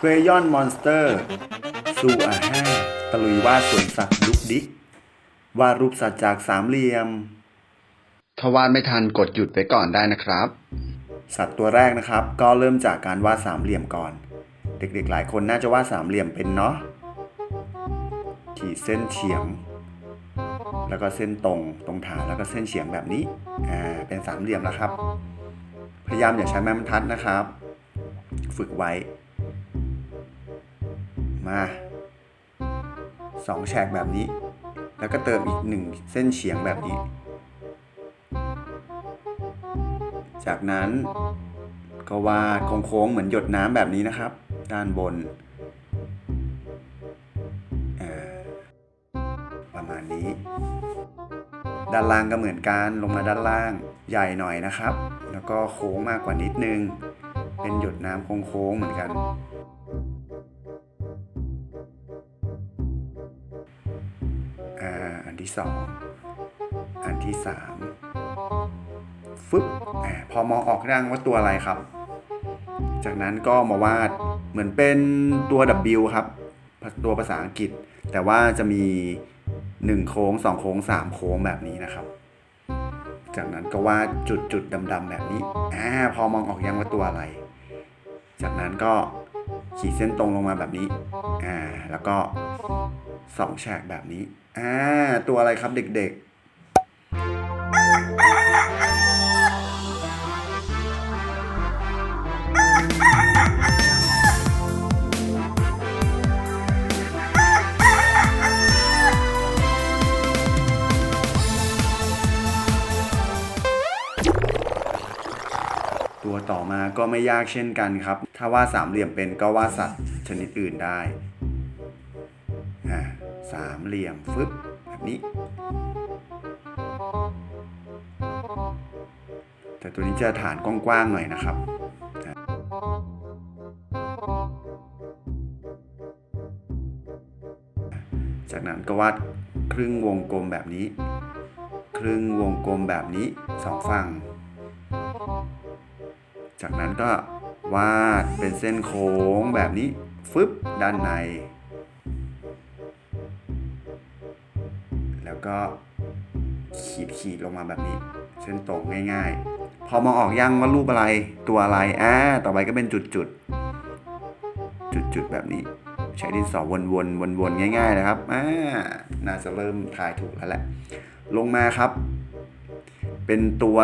เครยอนมอนสเตอร์ซูอาห้าตะลุยวาดสวนสัตว์ดุกดิกวาดรูปสัตว์จากสามเหลี่ยม ถ้าวาดไม่ทันกดหยุดไว้ก่อนได้นะครับ สัตว์ตัวแรกนะครับ ก็เริ่มจากการวาดสามเหลี่ยมก่อน เด็กๆหลายคนน่าจะวาดสามเหลี่ยมเป็นเนาะขีดเส้นเฉียง แล้วก็เส้นตรงตรงฐานแล้วก็เส้นเฉียงแบบนี้อ่าเป็นสามเหลี่ยมแล้วครับ พยายามอย่าใช้ไม้บรรทัดนะครับ ฝึกไว้ มาสองแฉกแบบนี้ แล้วก็เติมอีกหนึ่งเส้นเฉียงแบบนี้ จากนั้นก็วาดโค้งๆเหมือนหยดน้ำแบบนี้นะครับ ด้านบน ประมาณนี้ ด้านล่างก็เหมือนกันลงมาด้านล่างใหญ่หน่อยนะครับ แล้วก็โค้งมากกว่านิดนึง เป็นหยดน้ำโค้งๆเหมือนกัน ที่สองอันที่สามฟึบอพอมองออกร่างว่าตัวอะไรครับ จากนั้นก็มาวาดเหมือนเป็นตัว W ครับ ตัวภาษาอังกฤษ แต่ว่าจะมี 1 โค้ง 2 โค้ง 3 โค้งแบบนี้นะครับ จากนั้นก็วาดจุดจุดำๆแบบนี้อพอมองออกยังว่าตัวอะไร จากนั้นก็ ขีดเส้นตรงลงมาแบบนี้ อ่า แล้วก็สองแฉกแบบนี้ อ่า ตัวอะไรครับเด็กๆ ตัวต่อมาก็ไม่ยากเช่นกันครับ ถ้าวาดสามเหลี่ยมเป็นก็วาดสัตว์ชนิดอื่นได้สามเหลี่ยมฟึบแบบนี้ แต่ตัวนี้จะฐานกว้างๆหน่อยนะครับจากนั้นก็วาดครึ่งวงกลมแบบนี้ ครึ่งวงกลมแบบนี้สองฝั่ง จากนั้นก็วาดเป็นเส้นโค้งแบบนี้ฟึบด้านใน แล้วก็ขีดขีดลงมาแบบนี้ เส้นตรงง่ายๆ พอมองออกยังว่ารูปอะไรตัวอะไรอ่าต่อไปก็เป็นจุดจุดจุดจุดแบบนี้ ใช้ดินสอวนวนวนวนๆง่าย ๆ นะครับอ่าน่าจะเริ่มทายถูกแล้วแหละ ลงมาครับ เป็นตัว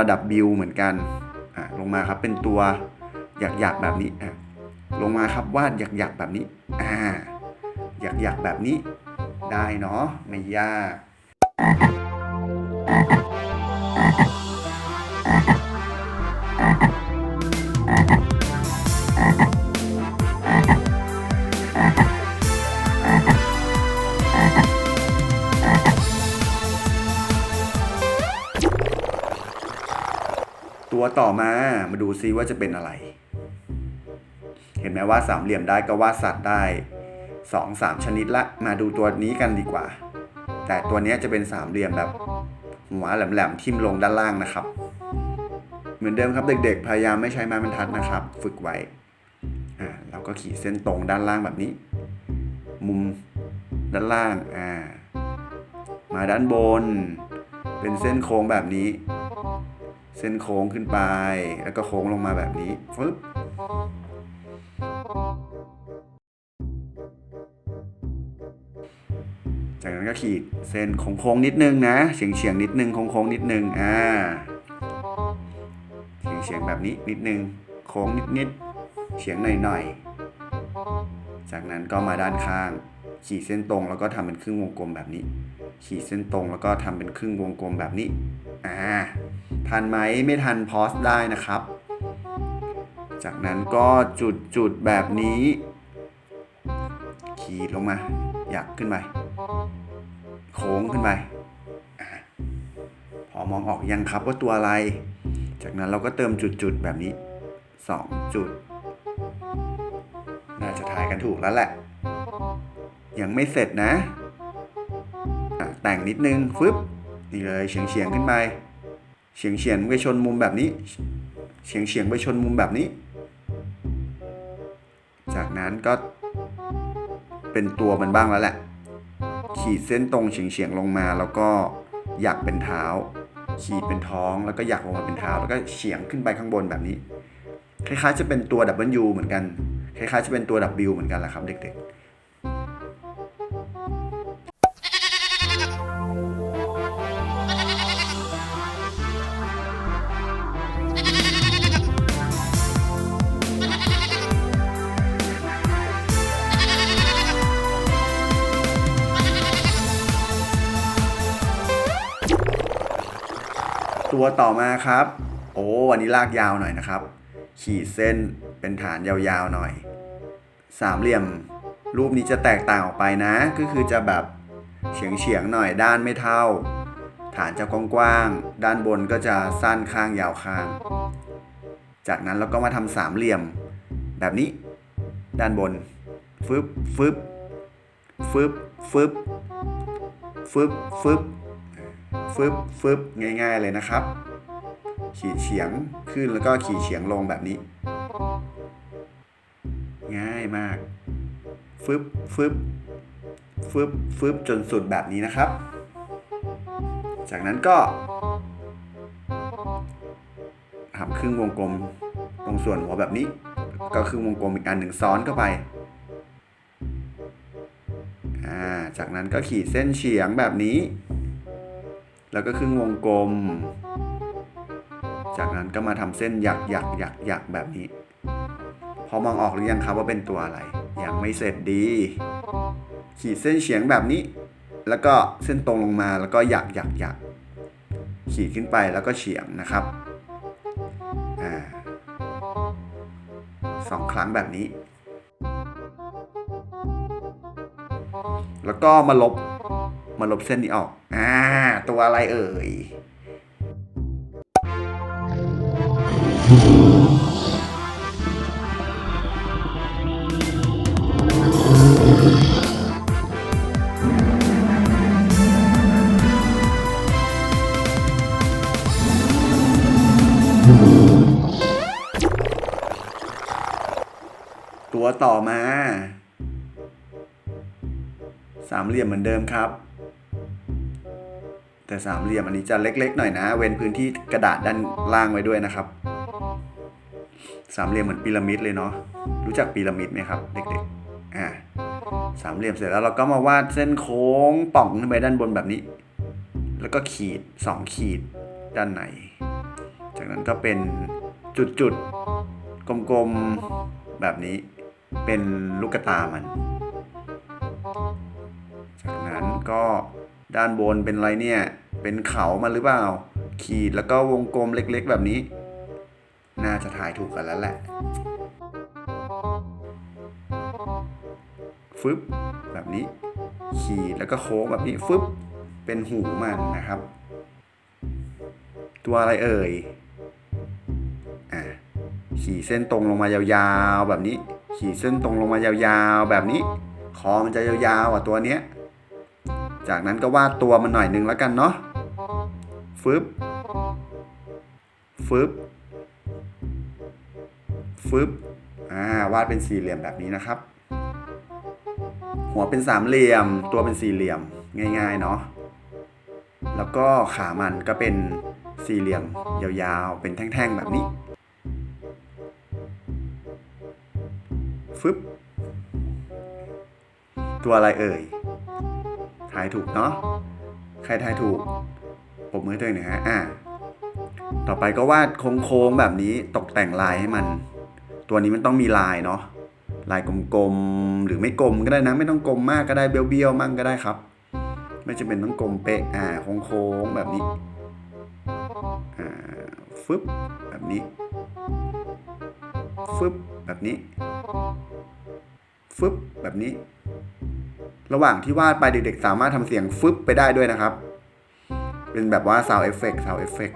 W เหมือนกัน งมาครับ เป็นตัวหยักๆแบบนี้อะลงมาครับวาดหยักๆแบบนี้อ่าหยักๆแบบนี้ได้เนาะไม่ยาก ตัวต่อมา มาดูซิว่าจะเป็นอะไร เห็นไหมว่าสามเหลี่ยมได้ก็วาดสัตว์ได้สองสามชนิดละ มาดูตัวนี้กันดีกว่า แต่ตัวนี้จะเป็นสามเหลี่ยมแบบหัวแหลมๆทิ่มลงด้านล่างนะครับ เหมือนเดิมครับเด็กๆ พยายามไม่ใช้ไม้บรรทัดนะครับ ฝึกไว้อ่าเราก็ขีดเส้นตรงด้านล่างแบบนี้ มุมด้านล่างอ่ามาด้านบน เป็นเส้นโค้งแบบนี้ เส้นโค้งขึ้นไป แล้วก็โค้งลงมาแบบนี้ฟึบจากนั้นก็ขีดเส้นโค้งๆนิดนึงนะเฉียงเฉียงนิดนึงโค้งๆนิดนึงอ่าเฉียงเฉียงแบบนี้นิดนึงโค้งนิดๆเฉียงหน่อยๆจากนั้นก็มาด้านข้าง ขีดเส้นตรงแล้วก็ทำเป็นครึ่งวงกลมแบบนี้ ขีดเส้นตรงแล้วก็ทำเป็นครึ่งวงกลมแบบนี้ อ่าทันไหมไม่ทันพอสได้นะครับ จากนั้นก็จุดจุดแบบนี้ ขีดลงมา อยากขึ้นไป โค้งขึ้นไปอพอมองออกยังครับว่าตัวอะไร จากนั้นเราก็เติมจุดจุดแบบนี้สองจุด น่าจะทายกันถูกแล้วแหละ ยังไม่เสร็จนะะแต่งนิดนึงฟึบ นี่เลยเฉียงเฉียงๆขึ้นไปเฉียงเฉียงๆไปชนมุมแบบนี้ เฉียงเฉียงๆไปชนมุมแบบนี้ จากนั้นก็เป็นตัวมันบ้างแล้วแหละ ขีดเส้นตรงเฉียงๆลงมาแล้วก็หยักเป็นเท้า ขีดเป็นท้องแล้วก็หยักลงมาเป็นเท้า แล้วก็เฉียงขึ้นไปข้างบนแบบนี้ คล้ายๆจะเป็นตัว W เหมือนกัน คล้ายๆจะเป็นตัว W เหมือนกันแหละครับเด็กๆ ตัวต่อมาครับ โอ้วันนี้ลากยาวหน่อยนะครับ ขีดเส้นเป็นฐานยาวๆหน่อย สามเหลี่ยมรูปนี้จะแตกต่างออกไปนะ ก็คือจะแบบเฉียงเฉียงๆหน่อยด้านไม่เท่า ฐานจะกว้างๆด้านบนก็จะสั้นข้างยาวข้าง จากนั้นเราก็มาทำสามเหลี่ยม แบบนี้ ด้านบนฟึบฟึบฟึบฟึบฟึบฟึบ ฟึบฟึบง่ายๆเลยนะครับ ขีดเฉียงขึ้นแล้วก็ขีดเฉียงลงแบบนี้ ง่ายมากฟึบฟึบฟึบฟึบจนสุดแบบนี้นะครับ จากนั้นก็ทำครึ่งวงกลมตรงส่วนหัวแบบนี้ ก็ครึ่งวงกลมอีกอันหนึ่งซ้อนเข้าไปจากนั้นก็ขีดเส้นเฉียงแบบนี้ แล้วก็ครึ่งวงกลม จากนั้นก็มาทำเส้นหยักหยักหยักหยักแบบนี้ พอมองออกหรือยังครับว่าเป็นตัวอะไร ยังไม่เสร็จดี ขีดเส้นเฉียงแบบนี้ แล้วก็เส้นตรงลงมาแล้วก็หยักหยักหยักขีดขึ้นไปแล้วก็เฉียงนะครับอ่าสองครั้งแบบนี้ แล้วก็มาลบ มาลบเส้นนี้ออก อ่า ตัวอะไรเอ่ย ตัวต่อมา สามเหลี่ยมเหมือนเดิมครับ แต่สามเหลี่ยมอันนี้จะเล็ก ๆ หน่อยนะ เว้นพื้นที่กระดาษด้านล่างไว้ด้วยนะครับสามเหลี่ยมเหมือนพีระมิดเลยเนาะรู้จักพีระมิดไหมครับ เด็กๆอ่าสามเหลี่ยมเสร็จแล้วเราก็มาวาดเส้นโค้งป่องขึ้นไปด้านบนแบบนี้ แล้วก็ขีดสองขีดด้านในจากนั้นก็เป็นจุดๆ กลมๆ แบบนี้เป็นลูกตามัน จากนั้นก็ ด้านบนเป็นอะไรเนี่ย เป็นเขามันหรือเปล่า ขีดแล้วก็วงกลมเล็กๆ แบบนี้ น่าจะถ่ายถูกกันแล้วแหละฟึบแบบนี้ ขีดแล้วก็โค้งแบบนี้ฟึบเป็นหูมันนะครับ ตัวอะไรเอ่ยอะขีดเส้นตรงลงมายาวๆแบบนี้ ขีดเส้นตรงลงมายาวๆแบบนี้คอมันจะยาวๆอะตัวเนี้ย จากนั้นก็วาดตัวมันหน่อยนึงแล้วกันเนาะฟึบฟึบฟึบอ่าวาดเป็นสี่เหลี่ยมแบบนี้นะครับ หัวเป็นสามเหลี่ยม ตัวเป็นสี่เหลี่ยมง่ายๆเนาะแล้วก็ขามันก็เป็นสี่เหลี่ยมยาวๆ เป็นแท่งๆแบบนี้ฟึบตัวอะไรเอ่ย ทายถูกเนาะ ใครทายถูกปรบมือตัวเองหน่อยฮะ อ่า ต่อไปก็วาดโค้งๆแบบนี้ตกแต่งลายให้มัน ตัวนี้มันต้องมีลายเนาะ ลายกลมๆ หรือไม่กลมก็ได้นะ ไม่ต้องกลมมากก็ได้เบี้ยวๆมั่งก็ได้ครับ ไม่จำเป็นต้องกลมเป๊ะ อ่า โค้งๆแบบนี้ อ่า ฟึบแบบนี้ ฟึบแบบนี้ ฟึบแบบนี้ ระหว่างที่วาดไปเด็กๆ สามารถทำเสียงฟึบไปได้ด้วยนะครับ เป็นแบบว่า sound effect sound effect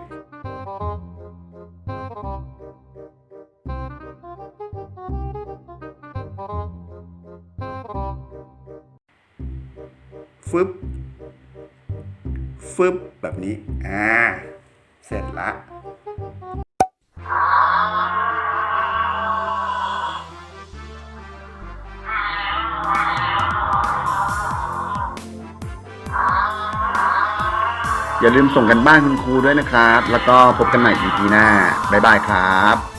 ฟึบฟึบแบบนี้ อ่า เสร็จละ อย่าลืมส่งกันบ้านคุณครูด้วยนะครับ แล้วก็พบกันใหม่ EP หน้าบ๊ายบายครับ